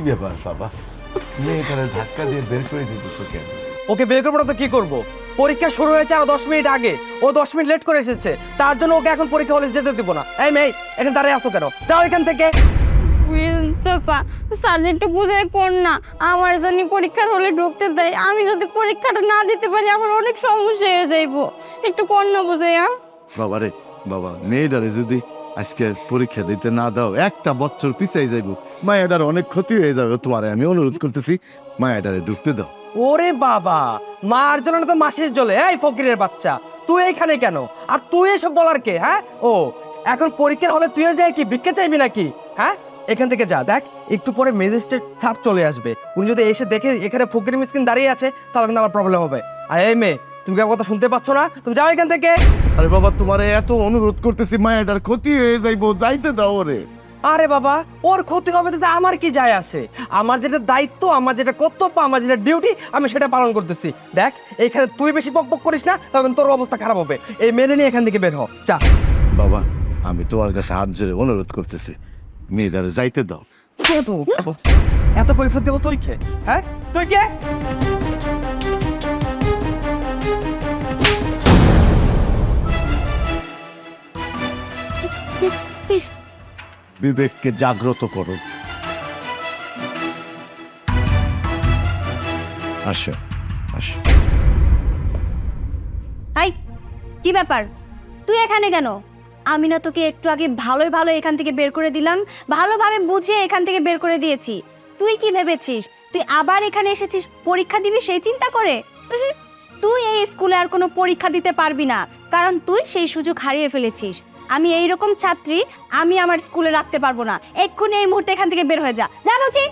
কি ব্যাপার বাবা? মেয়েটারে ধাক্কা দিয়ে বের করে দিতেছো কেন? ওকে বের করব তো কি করব? পরীক্ষা শুরু হয়েছে আর দশ মিনিট আগে। ও দশ মিনিট লেট করে এসেছে। তার জন্য ওকে এখন পরীক্ষা হলে যেতে দিব না। এই মেয়ে এখানে দাঁড়িয়ে আসো কেন? যাও এখান থেকে। চাচা বুঝে কোন না। আমার জানি পরীক্ষার হলে ঢুকতে দেয়। আমি যদি পরীক্ষাটা না দিতে পারি আমার অনেক সমস্যা হয়ে যাইব। একটু কোন না বুঝে হ্যাঁ বাবা রে বাবা মেয়েটারে যদি আজকে পরীক্ষা দিতে না দাও, একটা বছর পিছাই যাইব। মায়াটার অনেক ক্ষতি হয়ে যাবে, তোমারে আমি অনুরোধ করতেছি, মায়াটারে ঢুকতে দাও। ওরে বাবা, মার জন্য তো মাসের জলে, এই ফকিরের বাচ্চা। তুই এইখানে কেন? আর তুই এসব বলার কে হ্যাঁ? ও, এখন পরীক্ষার হলে তুইও যাই কি, ভিক্ষা চাইবি নাকি? হ্যাঁ? এখান থেকে যা, দেখ, একটু পরে ম্যাজিস্ট্রেট স্যার চলে আসবে। উনি যদি এসে দেখে এখানে ফকির মিসকিন দাঁড়িয়ে আছে, তাহলে কিন্তু আমার প্রবলেম হবে। আর এই মেয়ে, তুমি কি আমার কথা শুনতে পাচ্ছ না? তুমি যাও এখান থেকে। আরে বাবা তোমারে এত অনুরোধ করতেছি মায়াটার ক্ষতি হয়ে যাইব যাইতে দাও ওরে। আরে বাবা ওর ক্ষতি হবে তাতে আমার কি যায় আসে আমার যেটা দায়িত্ব আমার যেটা কর্তব্য আমার যেটা ডিউটি আমি সেটা পালন করতেছি। দেখ এইখানে তুই বেশি বক বক করিস না তখন তোর অবস্থা খারাপ হবে। এই মেনে নিয়ে এখান থেকে বের হ যা। বাবা আমি তোমার কাছে হাত জোরে অনুরোধ করতেছি। মেয়েটারে যাইতে দাও। এত এত কৈফত দেবো তুই কে? হ্যাঁ? তুই কে? বিবেককে জাগ্রত করো। আসো আসো। হাই কি ব্যাপার? তুই এখানে কেন? আমি না তোকে একটু আগে ভালোই ভালো এখান থেকে বের করে দিলাম ভালোভাবে বুঝে এখান থেকে বের করে দিয়েছি। তুই কি ভেবেছিস? তুই আবার এখানে এসেছিস পরীক্ষা দিবি সেই চিন্তা করে? তুই এই স্কুলে আর কোনো পরীক্ষা দিতে পারবি না কারণ তুই সেই সুযোগ হারিয়ে ফেলেছিস। আমি এই রকম ছাত্রী, আমি আমার স্কুলে রাখতে পারব না। এক্ষুনি এই মুহূর্তে এখান থেকে বের হয়ে যা। যা বলছি।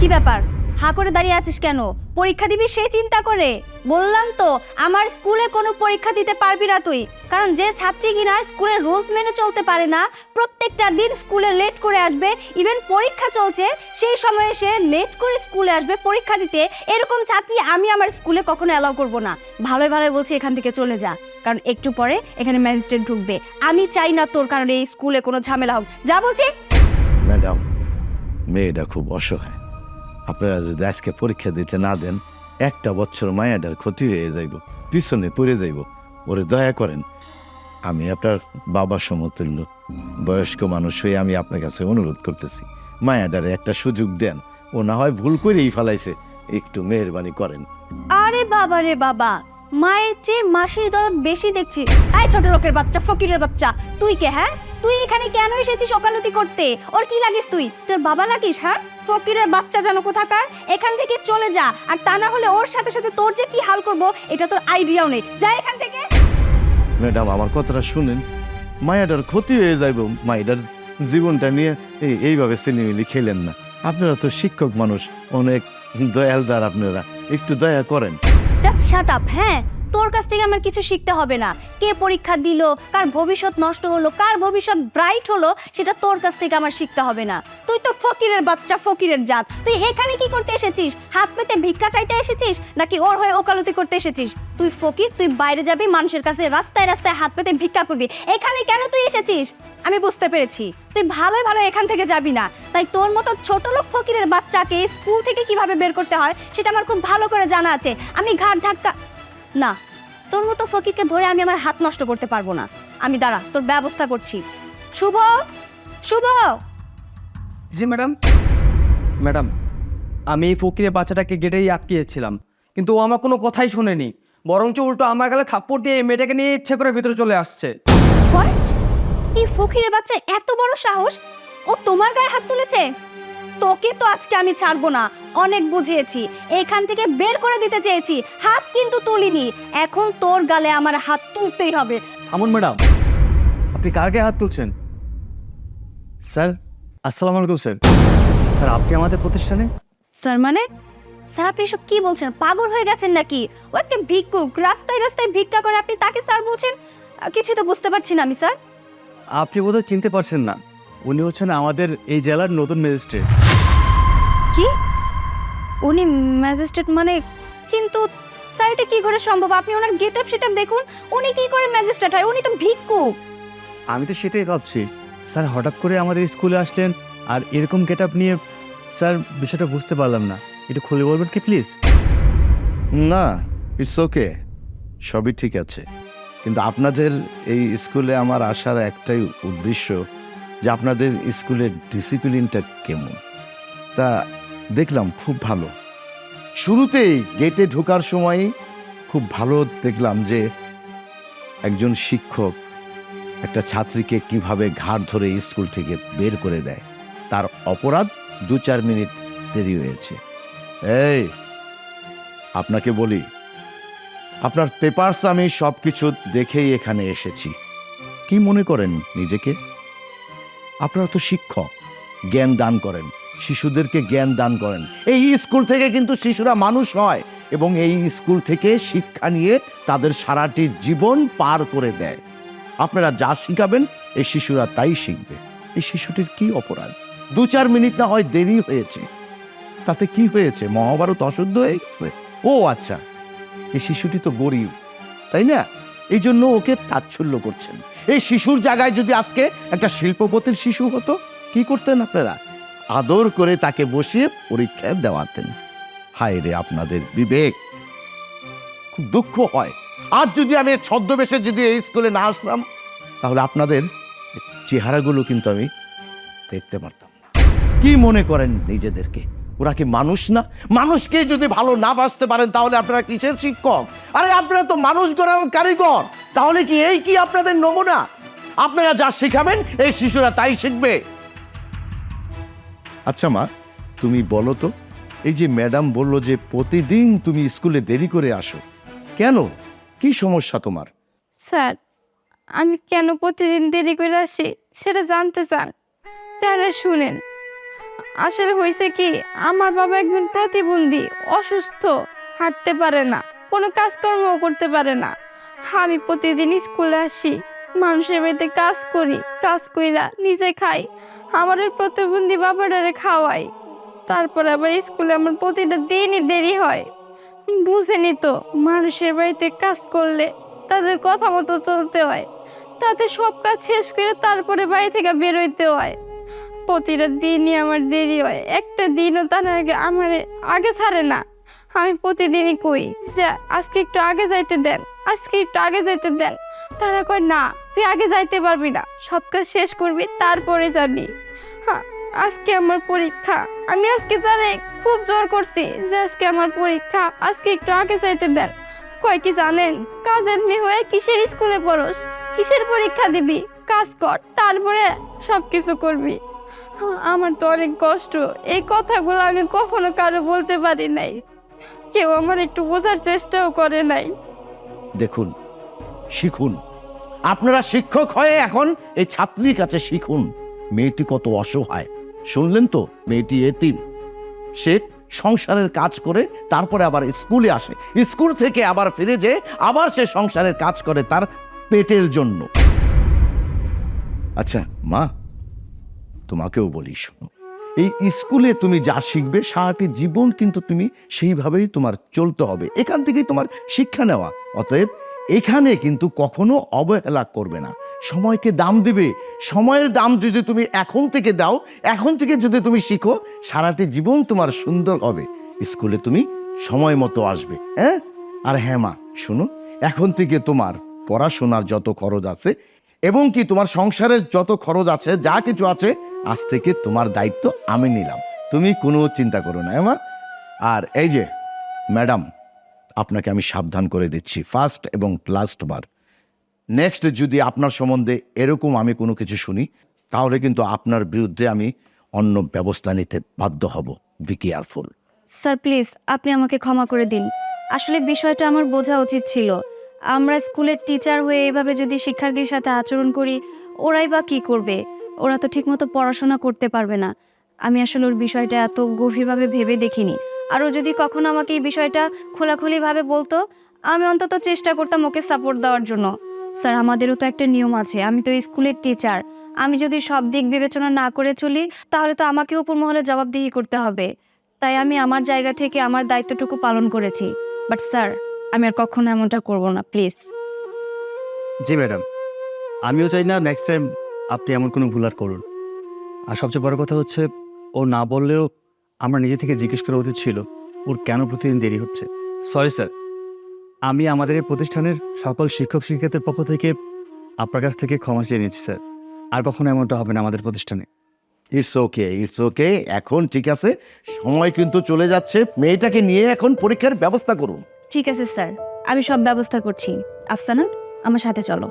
কি ব্যাপার? হা করে দাঁড়িয়ে আছিস কেন? পরীক্ষা দিবি সে চিন্তা করে। বললাম তো, আমার স্কুলে কোনো পরীক্ষা দিতে পারবি না তুই। কারণ যে ছাত্রী কিনা স্কুলে রুলস মেনে চলতে পারে না, প্রত্যেকটা দিন স্কুলে লেট করে আসবে, ইভেন পরীক্ষা চলছে, সেই সময়ে সে লেট করে স্কুলে আসবে পরীক্ষা দিতে। এরকম ছাত্রী আমি আমার স্কুলে কখনো অ্যালাউ করব না। ভালোই ভালোই বলছি, এখান থেকে চলে যা। কারণ একটু পরে এখানে ম্যাজিস্ট্রেট ঢুকবে। আমি চাই না তোর কারণে এই স্কুলে কোনো ঝামেলা হোক। যা বলছি। ম্যাডাম মেয়েটা খুব অসহায়। আপনারা যদি আজকে পরীক্ষা দিতে না দেন একটা বছর মায়াটার ক্ষতি হয়ে যাইব পিছনে পড়ে যাইব। ওরে দয়া করেন আমি আপনার বাবার সমতুল্য বয়স্ক মানুষ হয়ে আমি আপনার কাছে অনুরোধ করতেছি। মায়াটারে একটা সুযোগ দেন ও না হয় ভুল করেই ফেলাইছে। একটু মেহরবানি করেন। আরে বাবা রে বাবা মায়ের চেয়ে মাসির দরদ বেশি দেখছি। এই ছোট লোকের বাচ্চা, ফকিরের বাচ্চা। তুই কে হ্যাঁ? তুই এখানে কেন এসেছিস ওকালতি করতে? ওর কি লাগিস তুই? তোর বাবা লাগিস হ্যাঁ? ফকিরের বাচ্চা যেন কোথাকার, এখান থেকে চলে যা। আর তা না হলে ওর সাথে সাথে তোর যে কি হাল করব, এটা তোর আইডিয়াও নেই। যা এখান থেকে। ম্যাডাম, আমার কথাটা শুনেন। মায়াটার ক্ষতি হয়ে যাইব। মায়াটার জীবনটা নিয়ে এই এইভাবে সিনেমিলি খেলেন না। আপনারা তো শিক্ষক মানুষ, অনেক দয়ালদার আপনারা। একটু দয়া করেন। জাস্ট শাট আপ হ্যাঁ? তোর কাছ থেকে আমার কিছু শিখতে হবে না। কে পরীক্ষা দিল, কার ভবিষ্যৎ নষ্ট হলো, কার ভবিষ্যৎ ব্রাইট হলো, সেটা তোর কাছ থেকে আমার শিখতে হবে না। তুই তো ফকিরের বাচ্চা, ফকিরের জাত। তুই এখানে কি করতে এসেছিস? হাত পেতে ভিক্ষা চাইতে এসেছিস? নাকি ওর হয়ে ওকালতি করতে এসেছিস? তুই ফকির, তুই বাইরে যাবি, মানুষের কাছে রাস্তায় রাস্তায় হাত পেতে ভিক্ষা করবি। এখানে কেন তুই এসেছিস? আমি বুঝতে পেরেছি। তুই ভালোই ভালো এখান থেকে যাবি না। তাই তোর মতো ছোট লোক ফকিরের বাচ্চাকে স্কুল থেকে কীভাবে বের করতে হয়, সেটা আমার খুব ভালো করে জানা আছে। আমি ঘাট ধাক্কা না, তোর মতো ফকিরকে ধরে আমি আমার হাত নষ্ট করতে পারব না। আমি দাঁড়া, তোর ব্যবস্থা করছি। শুভ শুভ! জি, ম্যাডাম। ম্যাডাম, আমি এই ফকিরের বাচ্চাটাকে গেটেই আটকিয়েছিলাম। কিন্তু ও আমার কোনো কথাই শোনেনি। বরঞ্চ উল্টো আমার গালে থাপ্পড় দিয়ে এই মেয়েটাকে নিয়ে ইচ্ছে করে ভিতরে চলে আসছে। হোয়াট? এই ফকিরের বাচ্চা এত বড় সাহস? ও তোমার গায়ে হাত তুলেছে? তোকে তো আজকে আমি ছাড়বো না। অনেক বুঝিয়েছি। এখান থেকে বের করে দিতে চেয়েছি। হাত কিন্তু তুলিনি। এখন তোর গালে আমার হাত তুলতেই হবে। আমন ম্যাডাম। আপনি কার গায়ে হাত তুলছেন? স্যার আসসালামু আলাইকুম স্যার। স্যার আপনি আমাদের প্রতিষ্ঠানে? স্যার মানে? স্যার আপনি এসব কি বলছেন? পাগল হয়ে গেছেন নাকি? ও একটা ভিক্ষুক রাস্তায় রাস্তায় ভিক্ষা করে আপনি তাকে স্যার বলছেন? কিছু তো বুঝতে পারছি না আমি স্যার। আপনি বোধহয় চিনতে পারছেন না। উনি হচ্ছেন আমাদের এই জেলার নতুন ম্যাজিস্ট্রেট। কি? উনি ম্যাজিস্ট্রেট মানে? কিন্তু স্যার এটা কি করে সম্ভব? আপনি ওনার গেট আপ সেট দেখুন উনি কি করে ম্যাজিস্ট্রেট হয়? উনি তো ভিক্ষুক। আমি তো সেটাই ভাবছি। স্যার হঠাৎ করে আমাদের স্কুলে আসলেন আর এরকম গেট আপ নিয়ে স্যার বিষয়টা বুঝতে পারলাম না। একটু খুলে বলবেন কি প্লিজ না ইটস ওকে সবই ঠিক আছে। কিন্তু আপনাদের এই স্কুলে আমার আসার একটাই উদ্দেশ্য যে আপনাদের স্কুলের ডিসিপ্লিনটা কেমন। তা দেখলাম খুব ভালো। শুরুতেই গেটে ঢোকার সময় খুব ভালো দেখলাম যে একজন শিক্ষক একটা ছাত্রীকে কীভাবে ঘাট ধরে স্কুল থেকে বের করে দেয়। তার অপরাধ দু চার মিনিট দেরি হয়েছে। এই, আপনাকে বলি, আপনার পেপারস আমি সব কিছু দেখেই এখানে এসেছি। কি মনে করেন নিজেকে? আপনারা তো শিক্ষক, জ্ঞান দান করেন, শিশুদেরকে জ্ঞান দান করেন। এই স্কুল থেকে কিন্তু শিশুরা মানুষ হয় এবং এই স্কুল থেকে শিক্ষা নিয়ে তাদের সারাটি জীবন পার করে দেয়। আপনারা যা শিখাবেন, এই শিশুরা তাই শিখবে। এই শিশুটির কি অপরাধ? দু চার মিনিট না হয় দেরি হয়েছে। তাতে কি হয়েছে? মহাভারত অশুদ্ধ হয়ে গেছে? ও আচ্ছা এই শিশুটি তো গরিব, তাই না? এই জন্য ওকে তাচ্ছল্য করছেন। এই শিশুর জায়গায় যদি আজকে একটা শিল্পপতির শিশু হতো, কি করতেন আপনারা? আদর করে তাকে বসিয়ে পরীক্ষা দেওয়াতেন। হায় রে, আপনাদের বিবেক! খুব দুঃখ হয়। আজ যদি আমি ছদ্মবেশে যদি এই স্কুলে না আসলাম তাহলে আপনাদের চেহারাগুলো কিন্তু আমি দেখতে পারতাম না। কি মনে করেন নিজেদেরকে? ওরা কি মানুষ না? মানুষকে যদি ভালো না বাঁচতে পারেন তাহলে আপনারা কিসের শিক্ষক? আরে আপনারা তো মানুষ গড়ার কারিগর। তাহলে কি এই কি আপনাদের নমুনা? আপনারা যা শিখাবেন এই শিশুরা তাই শিখবে। আচ্ছা মা তুমি বলো তো এই যে ম্যাডাম বলল যে প্রতিদিন তুমি স্কুলে দেরি করে আসো কেন? কি সমস্যা তোমার? স্যার আমি কেন প্রতিদিন দেরি করে আসি সেটা জানতে চান। তাহলে শুনেন। আসলে হয়েছে কি, আমার বাবা একজন প্রতিবন্ধী, অসুস্থ, হাঁটতে পারে না, কোনো কাজকর্মও করতে পারে না। আমি প্রতিদিন স্কুলে আসি, মানুষের বাড়িতে কাজ করি, কাজ কইরা নিজে খাই, আমার প্রতিবন্ধী বাবাটারে খাওয়াই। তারপর আবার স্কুলে আমার প্রতিটা দিনই দেরি হয়। বুঝেনি তো, মানুষের বাড়িতে কাজ করলে তাদের কথা মতো চলতে হয়, তাতে সব কাজ শেষ করে তারপরে বাড়ি থেকে বেরোইতে হয়। প্রতিটা দিনই আমার দেরি হয়। একটা দিনও তারা আগে আমার আগে ছাড়ে না। আমি প্রতিদিনই কই যে, আজকে একটু আগে যাইতে দেন, আজকে একটু আগে যাইতে দেন। তারা কয়, না, তুই আগে যাইতে পারবি না। সব কাজ শেষ করবি, তারপরে যাবি। হ্যাঁ আজকে আমার পরীক্ষা। আমি আজকে তারে খুব জোর করছি যে, আজকে আমার পরীক্ষা, আজকে একটু আগে যাইতে দেন। কয়, কি জানেন? কাজের মেয়ে হয়ে কিসের স্কুলে পড়োস? কিসের পরীক্ষা দিবি? কাজ কর, তারপরে সব কিছু করবি। আমার তো অনেক কষ্ট। এই কথাগুলো আমি কখনো কারও বলতে পারি নাই। কেউ আমার একটু বোঝার চেষ্টাও করে নাই। দেখুন, শিখুন। আপনারা শিক্ষক হয়ে এখন এই ছাত্রীর কাছে শিখুন। মেয়েটি কত অসহায়। শুনলেন তো? মেয়েটি এতিম। সে সংসারের কাজ করে, তারপরে আবার স্কুলে আসে। স্কুল থেকে আবার ফিরে যে আবার সে সংসারের কাজ করে তার পেটের জন্য। আচ্ছা মা তোমাকেও বলি, শোনো। এই স্কুলে তুমি যা শিখবে, সারাটি জীবন কিন্তু তুমি সেইভাবেই তোমার চলতে হবে। এখান থেকেই তোমার শিক্ষা নেওয়া। অতএব এখানে কিন্তু কখনো অবহেলা করবে না। সময়কে দাম দিবে। সময়ের দাম যদি তুমি এখন থেকে দাও, এখন থেকে যদি তুমি শিখো, সারাটি জীবন তোমার সুন্দর হবে। স্কুলে তুমি সময় মতো আসবে হ্যাঁ? আর হ্যাঁ মা, শোনো, এখন থেকে তোমার পড়াশোনার যত খরচ আছে এবং কি তোমার সংসারের যত খরচ আছে, যা কিছু আছে আজ থেকে তোমার দায়িত্ব আমি নিলাম। তুমি কোনো চিন্তা করো না আমার আর এই যে, ম্যাডাম, আপনাকে আমি সাবধান করে দিচ্ছি ফার্স্ট এবং লাস্ট বার। নেক্সট যদি আপনার সম্বন্ধে এরকম আমি কোনো কিছু শুনি, তাহলে কিন্তু আপনার বিরুদ্ধে আমি অন্য ব্যবস্থা নিতে বাধ্য হব। বি কেয়ারফুল স্যার প্লিজ আপনি আমাকে ক্ষমা করে দিন। আসলে বিষয়টা আমার বোঝা উচিত ছিল। আমরা স্কুলের টিচার হয়ে এভাবে যদি শিক্ষার্থীর সাথে আচরণ করি, ওরাই বা কী করবে? ওরা তো ঠিকমতো পড়াশোনা করতে পারবে না। আমি আসলে ওর বিষয়টা এত গভীরভাবে ভেবে দেখিনি। আরও যদি কখনো আমাকে এই বিষয়টা খোলাখুলিভাবে বলতো, আমি অন্তত চেষ্টা করতাম ওকে সাপোর্ট দেওয়ার জন্য। স্যার, আমাদেরও তো একটা নিয়ম আছে, আমি তো স্কুলের টিচার আমি যদি সব দিক বিবেচনা না করে চলি, তাহলে তো আমাকে উপর মহলে জবাবদিহি করতে হবে। তাই আমি আমার জায়গা থেকে আমার দায়িত্বটুকু পালন করেছি। বাট স্যার, আমি আর কখনো এমনটা করব না প্লিজ জি ম্যাডাম। আমিও চাই না নেক্সট টাইম আপনি এমন কোনো ভুল আর করুন। আর সবচেয়ে বড় কথা হচ্ছে ও না বললেও আমরা নিজে থেকে জিজ্ঞেস করা উচিত ছিল ওর কেন প্রতিদিন দেরি হচ্ছে। সরি স্যার আমি আমাদের এই প্রতিষ্ঠানের সকল শিক্ষক শিক্ষিকাদের পক্ষ থেকে আপনার কাছ থেকে ক্ষমা চেয়ে নিচ্ছি স্যার আর কখনো এমনটা হবে না আমাদের প্রতিষ্ঠানে। ইটস ওকে ইটস ওকে এখন ঠিক আছে সময় কিন্তু চলে যাচ্ছে। মেয়েটাকে নিয়ে এখন পরীক্ষার ব্যবস্থা করুন। ঠিক আছে স্যার আমি সব ব্যবস্থা করছি। আফসানা আমার সাথে চলো।